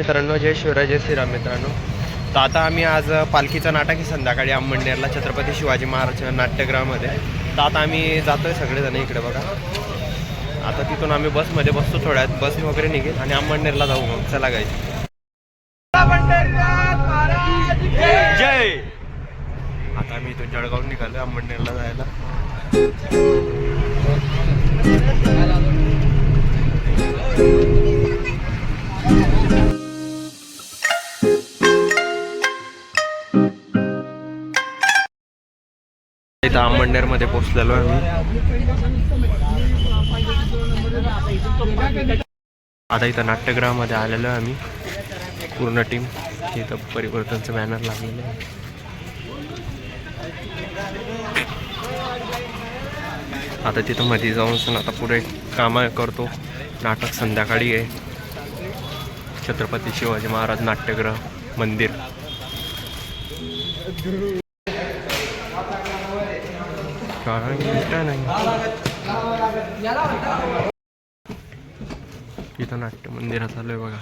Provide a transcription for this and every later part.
मित्रांनो जय शिवराय जय श्रीराम मित्रांनो. तर आता आम्ही आज पालखीचं नाटक आहे संध्याकाळी आंबंडेरला छत्रपती शिवाजी महाराज नाट्यगृहामध्ये. तर आता आम्ही जातोय सगळेजण इकडे बघा. आता तिथून आम्ही बसमध्ये बसतो थोड्यात बस वगैरे निघेल आणि आंबंडेरला जाऊ मग. चला गायची इथं आंबंडेरमध्ये पोहोचलेलो आहे आम्ही. आता इथं नाट्यगृहामध्ये आलेलो आहे आम्ही. पूर्ण टीम इथं परिवर्तनचं बॅनर लागलेलं आहे. आता तिथं मध्ये जाऊन सण आता पुढे कामं करतो. नाटक संध्याकाळी आहे. छत्रपती शिवाजी महाराज नाट्यगृह मंदिर. कारण काय नाही. इथं नाट्य मंदिरात चालू आहे बघा.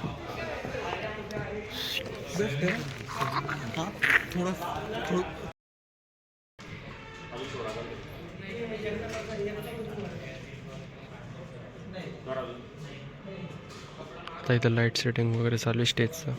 आता इथं लाइट सेटिंग वगैरे चालू आहे स्टेजचं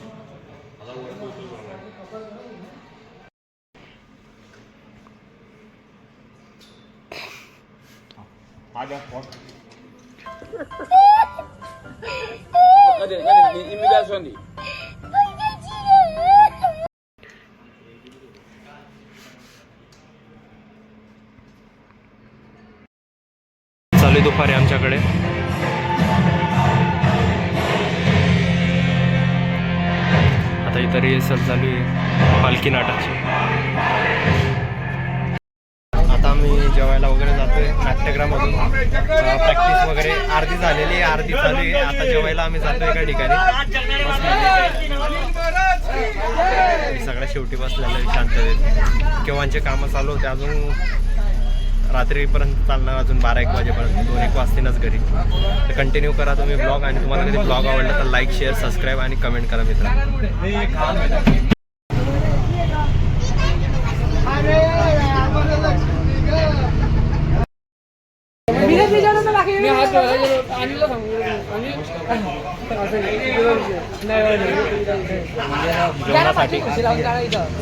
चालू दुपारी आमच्याकडे. आता इथं रिहर्सल चालू आहे. पालखी नाटकची जेवायला वगैरे जातोय. नाट्यगृहामधून प्रॅक्टिस वगैरे अर्धी झालेली आहे अर्धी चालू आहे. आता जेवायला आम्ही जातोय एका ठिकाणी. सगळ्या शेवटी बसलेलं आहे शांततेत केव्हाचे कामं चालू होते अजून? रात्रीपर्यंत चालणार अजून बारा एक वाजेपर्यंत. दोन एक वाजतीनच घरी. तर कंटिन्यू करा तुम्ही ब्लॉग आणि तुम्हाला कधी ब्लॉग आवडला तर लाईक शेअर सबस्क्राईब आणि कमेंट करा मित्रांनो मी हात धुवायला गेलो अनिलला सांगू आणि असं नाही, तुझा विषय. नाही, नाही, नाही. त्याला पाठी खुशी लावून काढा इथं.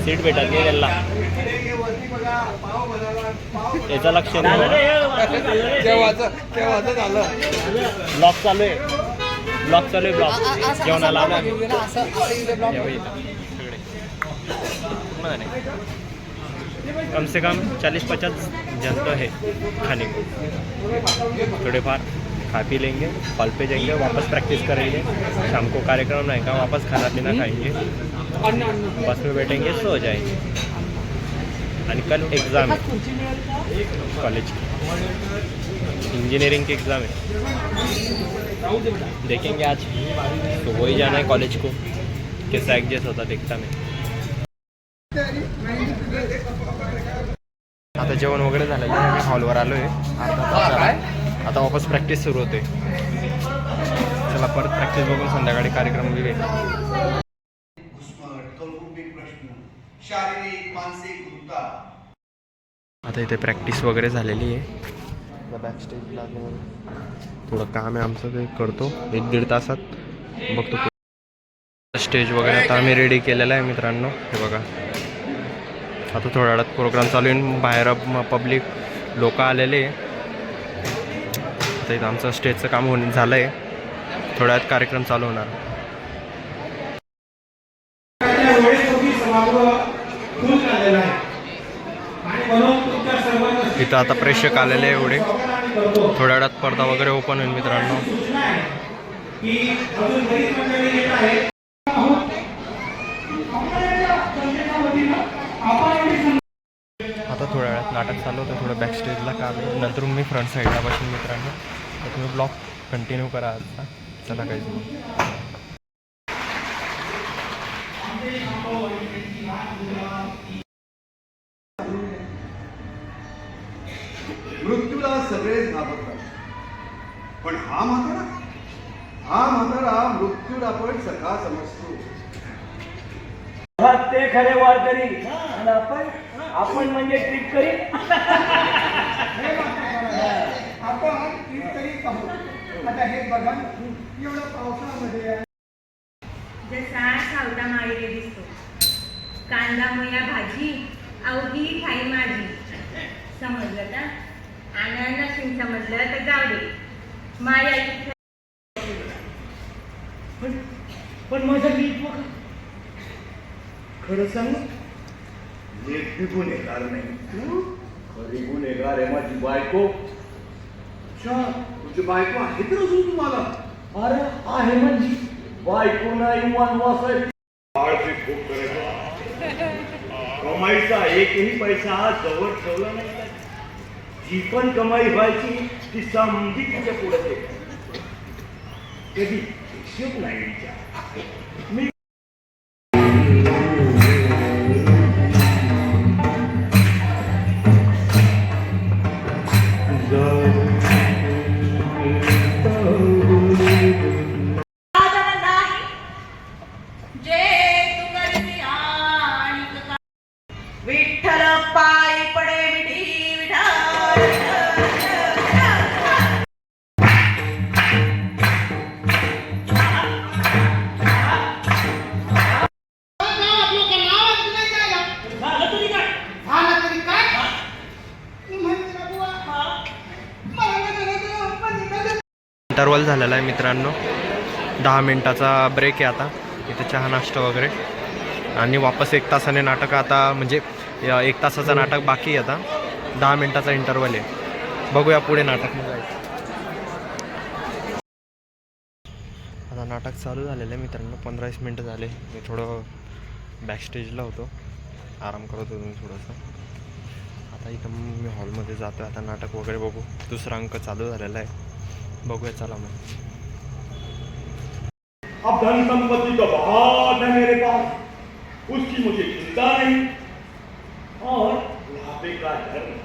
सीट भेटत नाही त्याला याचं लक्ष नाही. ब्लॉग चालू आहे. ब्लॉग चालू आहे ब्लॉग जेवणाला आलो. कम से कम चालीस पचास जन तो है खाने को। थोड़े बार खा पी लेंगे हॉल पे जाएँगे वापस प्रैक्टिस करेंगे। शाम को कार्यक्रम रहेगा वापस खाना पीना खाएँगे। अन्न अन्न। बस में बैठेंगे सो जाएँगे। आणि कल एग्ज़ाम है। कॉलेज की। इंजीनियरिंग की एग्ज़ाम है। देखेंगे आज। तो वही जाना है कॉलेज को। कैसा एडजस्ट होता देखता मैं। आता जेवण वगैरे झालेलं आहे आम्ही हॉलवर आलो आहे अर्धा तास झाला. आता वापस प्रॅक्टिस सुरू होते चला परत प्रॅक्टिस बघून संध्याकाळी कार्यक्रम वृत्ता आता इथे प्रॅक्टिस वगैरे झालेली आहे. बॅक स्टेजला थोडं काम आहे आमचं ते करतो. एक दीड तासात बघतो. स्टेज वगैरे आता आम्ही रेडी केलेलं आहे मित्रांनो. हे बघा. आता थोड्या वेळात प्रोग्राम चालू आहे बाहेर पब्लिक लोक आलेले. आता इथं आमचं स्टेजचं काम होऊन झालं आहे थोड्या वेळात कार्यक्रम चालू होणार. इथं आता प्रेक्षक आलेले आहे एवढे. थोड्या वेळात पडदा वगैरे ओपन होईल मित्रांनो. आता थोड्या वेळात नाटक चालू होतं थोडं बॅक स्टेजला काम आहे. नंतर मी फ्रंट साईडला बसून मित्रांनो. तर तुम्ही ब्लॉग कंटिन्यू करा आता चला काही मृत्यूला सगळेच घाबरतात. पण हा म्हातारा? हा म्हातारा मृत्यूला पण सखा समजतो. खरे खरे वारकरी आणि आपण आपण म्हणजे ट्रिप करी. आपण ट्रीप करीत आहोत. आता हे बघा एवढं पावसामध्ये जसा सावता माळीने दिसतो. कांदा मुया भाजी अवघी खाई माझी. समजलं का? आणि नशीन समजलं तर जाऊ दे. पण पण माझा नीट बघा. खरं सांग? एकटी गुन्हेगार नाही. खरी गुन्हेगार आहे माझी बायको. तुझी बायको आहे तर अजून तुम्हाला? अरे आहे म्हणजे. बायको नाही वनवास आहे बाळपी खूप करायचं कमाईचा एकही पैसा आज जवळ ठेवला नाही. जी पण कमाई व्हायची ती समजी तिच्या पुढे ते कधी हिशोब नाही विचार मित्रांनो दहा मिनटाचा ब्रेक आहे आता. इथे चहा नाश्ता वगैरे. आणि वापस एक तासाने नाटक आता म्हणजे या एक तासाचं नाटक बाकी आहे आता. दहा मिनटाचा इंटरवल आहे. बघूया पुढे नाटक जायचं. आता नाटक चालू झालेलं आहे मित्रांनो. पंधरा वीस मिनटं झाले. मी थोडं बॅकस्टेजला होतो. आराम करत होतो मी थोडंसं. आता इथं मी हॉलमध्ये जातो आता नाटक वगैरे बघू. दुसरा अंक चालू झालेला आहे. बघूया चला मग. अब धन संपत्ति तो बहुत है मेरे पास उसकी मुझे चिंता नहीं और बुढ़ापे का डर नहीं।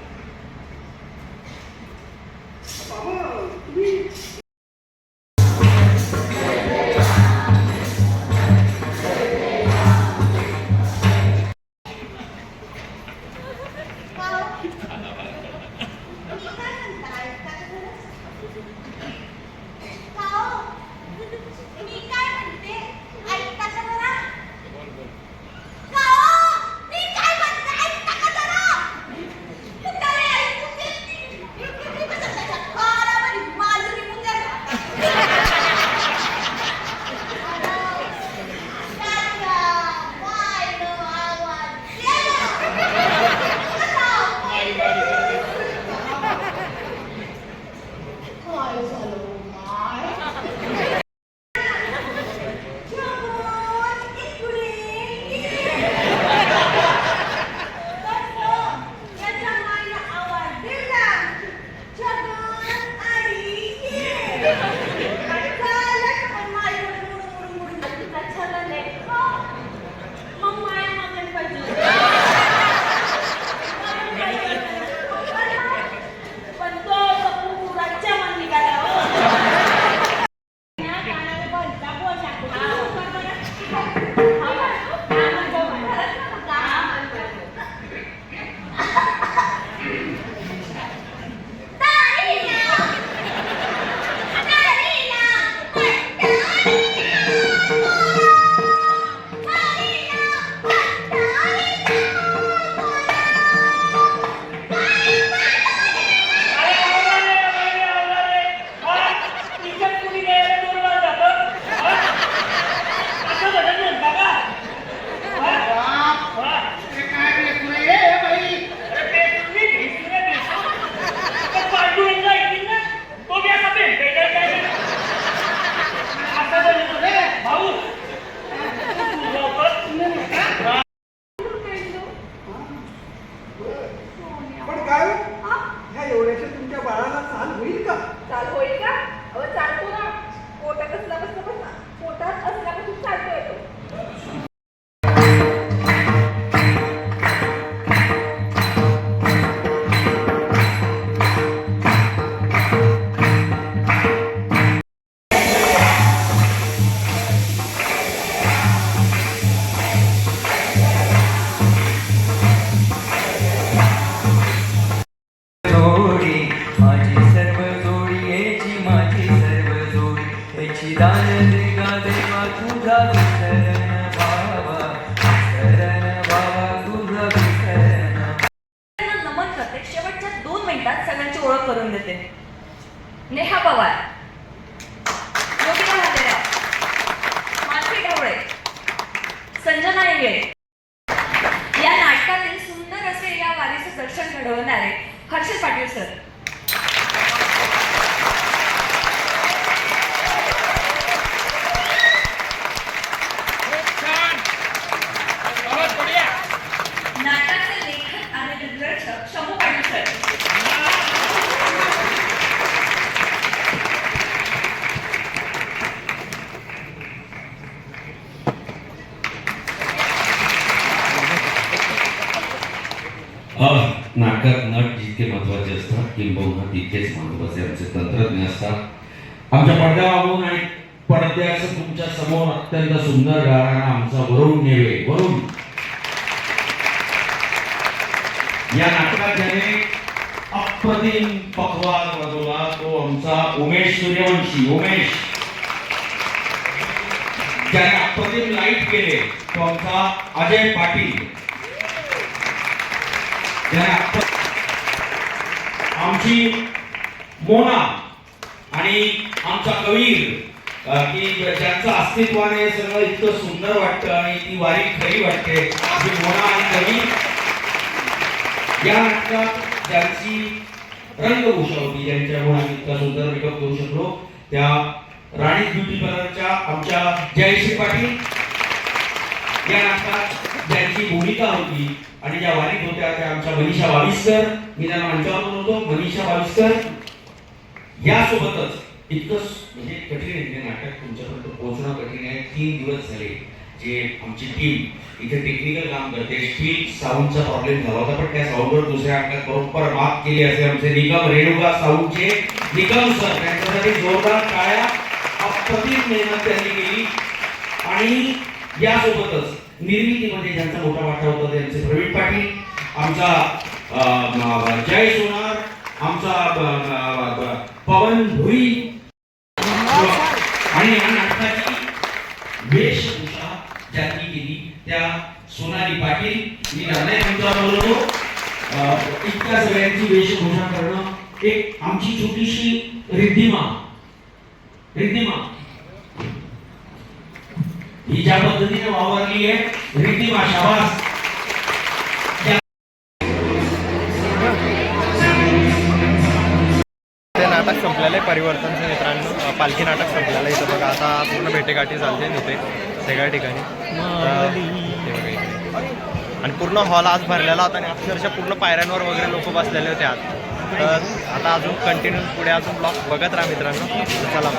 ಹರ್ಷಲ್ ಪಾಟೀಲ್ ಸರ್ किंबहुना तितकेच महत्त्वाचे आमचे तंत्रज्ञ असतात. आमच्या पडद्यामागून आणि पडद्याचं तुमच्यासमोर अत्यंत सुंदर गाराणा आमचा वरुण नेवे वरुण. या नाटकात त्याने अप्रतिम पखवाज वाजवला तो आमचा उमेश सूर्यवंशी उमेश. ज्याने अप्रतिम लाइट केले तो आमचा अजय पाटील. ज्याने आमची मोना आणि आमचा कवीर की ज्यांचं अस्तित्वाने सगळं इतकं सुंदर वाटतं आणि ती वारी खरी वाटते अशी मोना आणि कवी या नाटकात ज्यांची रंगभूषा होती ज्यांच्यामुळे आम्ही इतका सुंदर मेकअप करू शकलो त्या राणी ब्युटी पार्लरच्या आमच्या जयश्री पाटील या नाटकात त्यांची भूमिका होती. आणि ज्या वारीत होत्या त्या आमच्या मनीषा वाविस्कर मी त्यांना मंचावर बोलतो मनीषा वाविस्कर यासोबतच इतकंच म्हणजे कठीण आहे म्हणजे नाटक तुमच्यापर्यंत पोहोचणं कठीण आहे. तीन दिवस झाले जे आमची टीम इथे टेक्निकल काम करते. स्टील साऊंडचा प्रॉब्लेम झाला होता पण त्या साऊंडवर दुसऱ्या अंकात बरोबर मात केली असे आमचे निगम. रेणुका साऊंडचे निगम सर त्यांच्यासाठी जोरदार काळ्या अप्रतिम मेहनत त्यांनी केली. आणि यासोबतच निर्मितीमध्ये ज्यांचा मोठा वाटा होता त्यांचे प्रवीण पाटील आमचा जय सोनार आमचा पवन भुई आणि या नाटकाची वेशभूषा ज्यांनी केली त्या सोनाली पाटील. मी निर्णय बोललो बोलवतो इतक्या सगळ्यांची वेशभूषा करणं एक आमची छोटीशी रिद्धिमा. रिद्धिमा. ज्या पद्धतीने वावरली आहे रिद्धिमा शाबास ते नाटक संपलेलं आहे परिवर्तनचं मित्रांनो पालखी नाटक संपलेलं आहे इथं बघा. आता पूर्ण भेटेगाठी चालते इथे सगळ्या ठिकाणी. हे. आणि पूर्ण हॉल आज भरलेला होता आणि अक्षरशः पूर्ण पायऱ्यांवर वगैरे लोक बसलेले होते आज. तर आता अजून कंटिन्यू पुढे अजून ब्लॉग बघत राहा मित्रांनो. तर चला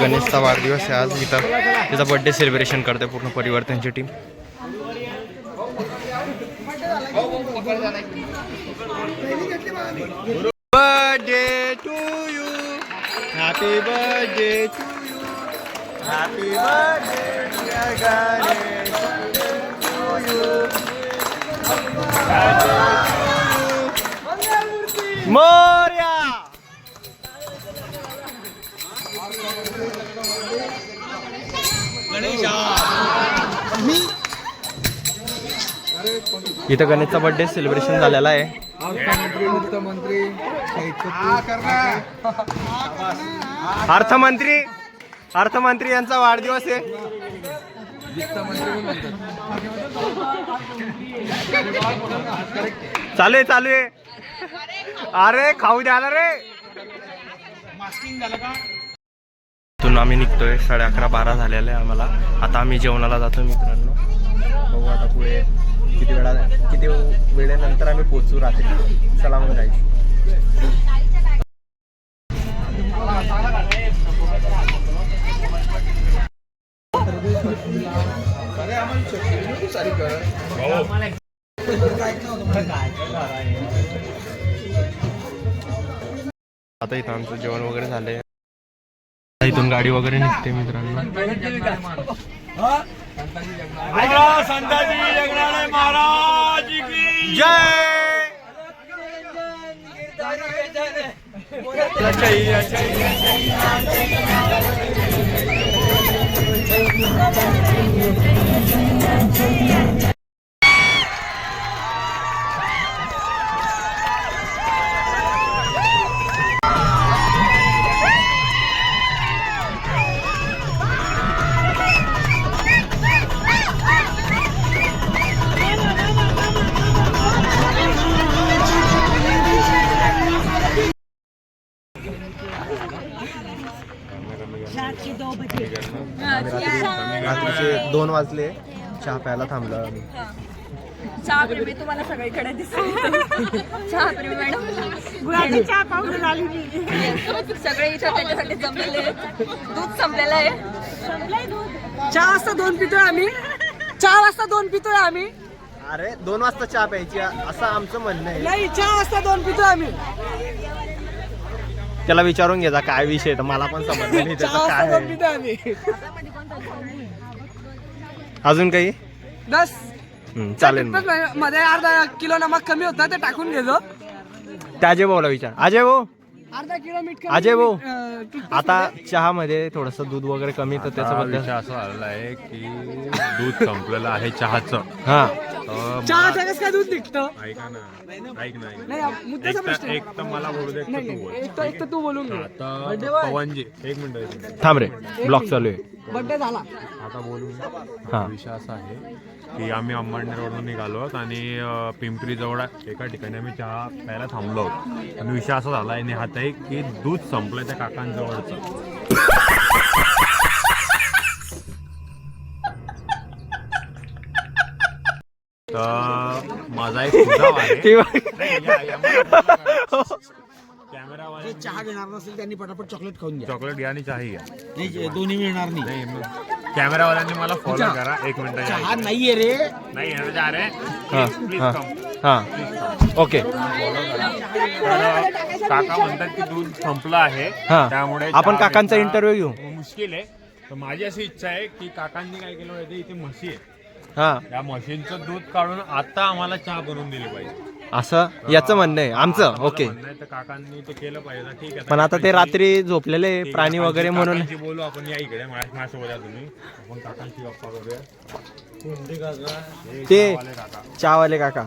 गणेशचा वाढदिवस आहे आज. इथं त्याचा बर्थडे सेलिब्रेशन करते पूर्ण परिवार त्यांची team birthday to you happy birthday to you happy birthday Morya इथं गणेशचा बर्थडे सेलिब्रेशन झालेला आहे. अर्थमंत्री अर्थमंत्री यांचा वाढदिवस आहे. चालू आहे चालू आहे. अरे खाऊ द्या ना रे. तिथून आम्ही निघतोय साडे अकरा बारा झालेलं आहे आम्हाला. आता आम्ही जेवणाला जातो मित्रांनो. बघू आता पुढे किती वेळा किती वेळेनंतर आम्ही पोचू रात्री. चला मग जायचं आता इथं आमचं जेवण वगैरे झालंय. इथून गाडी वगैरे निघते मित्रांनो. संताजी महाराज जय! दोन वाजले. चहा प्यायला थांबलो आम्ही. चहा प्रेमी तुम्हाला सगळीकडे दिसते चहा प्रेमी मॅडम. चहा पाहून सगळे इथं त्याच्यासाठी जमलेले आहेत. दूध संपलेलं आहे. चार वाजता दोन पितोय आम्ही. चार वाजता दोन पितोय आम्ही. अरे दोन वाजता चहा प्यायची असं आमचं म्हणणं आहे. नाही चार वाजता दोन पितोय आम्ही. त्याला विचारून घ्यायचा काय विषय तर मला पण समजलं नाही चार त्याचं वाजता काय दोन आहे. पितोय आम्ही. अजून काही? बस. हम्म, चालेल मग. मध्ये अर्धा किलो नमक कमी होतं ते टाकून घेतो त्या अजय भाऊला विचार. अजय भाऊ. अर्धा किलो मीठ कमी अजय भाऊ. अं, toothpaste आता चहामध्ये थोडस दूध वगैरे कमी तर आता त्याच्याबद्दल. विषय असा झालेला आहे की दूध संपलेलं आहे चहाचं. हा. तर चहा कसं काय दूध निघतं? मला- ऐका ना ऐक नाही नाही मुद्द्याचा एक प्रश्न. एक तर मला बोलू दे एक तर नाही तू नाही बोल. एक तर एक तर तू बोलून घे. आता पवनजी एक मिनिट एक मिनिट. थांब रे ब्लॉक चालू आहे. बड्डे झाला. आता बोलू हा. विषय असा आहे की आम्ही अंबडनेरवरून निघालो आहोत आणि अं, पिंपरीजवळ एका ठिकाणी आम्ही चहा प्यायला थांबलो आहोत. आणि विषय असा झाला आहे नेहात आहे की दूध संपलं त्या काकांजवळचं. माझा एक सुझाव आहे. नाही, या- या- मला- कॅमेरावाले चहा घेणार नसेल त्यांनी पटापट चॉकलेट खाऊन घ्या. चॉकलेट घ्या आणि चहाही घ्या. नाही दोन्ही मिळणार नाही. नाही मग कॅमेरावाल्यांनी मला फॉलो करा. एक मिनिट चहा नाहीये रे. नाही येणार जा रे. हा प्लीज हा कम हा. ओके काका म्हणतात की दूध संपलं आहे. हा. त्यामुळे आपण चहा काकांचा घेणं interview घेऊ. मुश्किल आहे. तर माझी अशी इच्छा आहे की काकांनी काय केलं पाहिजे इथे म्हशी आहे हा. या म्हशींचं दूध काढून आता आम्हाला चहा बनवून दिली पाहिजे. असं? याचं म्हणणं आहे. आमचं? आम्हाला ओके. म्हणणं आहे तर काकांनी ते केलं पाहिजे. तर ठीक आहे पण आता ते रात्री झोपलेले प्राणी वगैरे म्हणून बोलू आपण या इकडे माझ्या माझ्यासोबत या तुम्ही. आपण काकांची गप्पा करूया. ते चहावाले काका.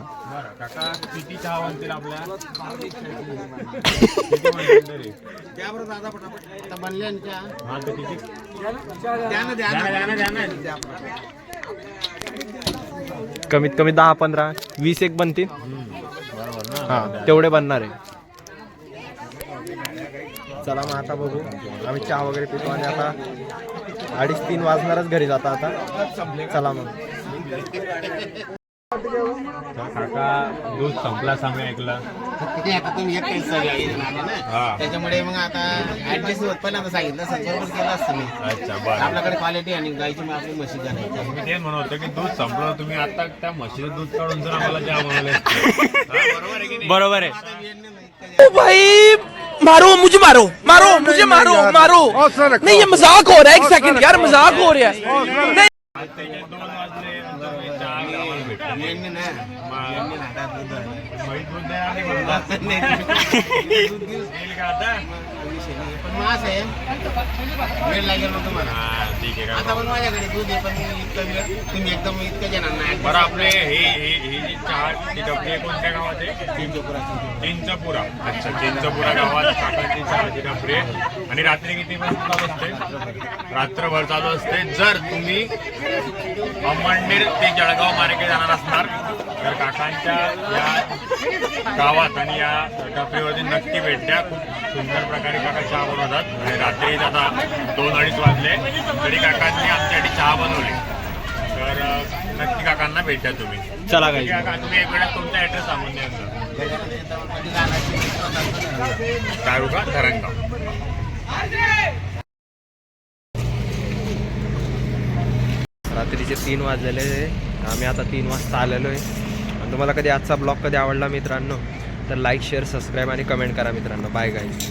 कमीत कमी दहा पंधरा वीस एक बनतील. बरोबर ना हा तेवढे बनणार आहे. चला मग आता बघू. आम्ही चहा वगैरे पितो आणि आता अडीच तीन वाजणारच घरी जाता आता. चला मग. काका दूध संपला आम्ही ऐकलं. आता तुम्ही एक पैसा हा. त्याच्यामुळे मग आता ऍडजस्ट होत पहिल्यांदा सांगितलं असं बरोबर केलं असतं मी. अच्छा बरं. आपल्याकडे क्वालिटी आणि गायची मग आपली म्हशी मी तेच म्हणत होतो की दूध संपलं तुम्ही आता त्या म्हशीचं दूध काढून जर आम्हाला चहा बनवले असते. हा, बरोबर आहे बरोबर आहे. भाई मारो मुझे मारो मारो मुझे मारो मारो नहीं ये मजाक हो रहा है एक सेकंड यार मजाक हो रहा है नाही. असं आहे. वेळ लागेल ना तुम्हाला. हा ठीक आहे आता पण माझ्याकडे दूध आहे पण इतकं वेळ तुम्ही एकदम इतकं नाही. बरं आपले हे हे ही जी चहा आहे कोणत्या गावात आहे चिंचपुरा. अच्छा चिंचपुरा गावात काकाची चहाची आहे आणि रात्री किती पर्यंत चालू असते? रात्रभर चालू असते. जर तुम्ही अंबळनेर ते जळगाव मार्गे जाणार असणार तर काकांच्या या गावात आणि या टपरीवरती नक्की भेट द्या. खूप सुंदर प्रकारे काका चहा बनवतात. आणि रात्री आता दोन अडीच वाजले. तरी काकांनी आमच्यासाठी चहा बनवली. तर नक्की काकांना भेटा तुम्ही. चला काका तुम्ही एक वेळेस तुमचा ऍड्रेस सांगून द्या दारुका धरणगाव. रात्रीचे तीन वाजलेले आम्ही आता तीन वाजता आलेलो आहे आणि तुम्हाला कधी आजचा ब्लॉग कधी आवडला मित्रांनो तर लाईक शेअर सबस्क्राईब आणि कमेंट करा मित्रांनो. Bye guys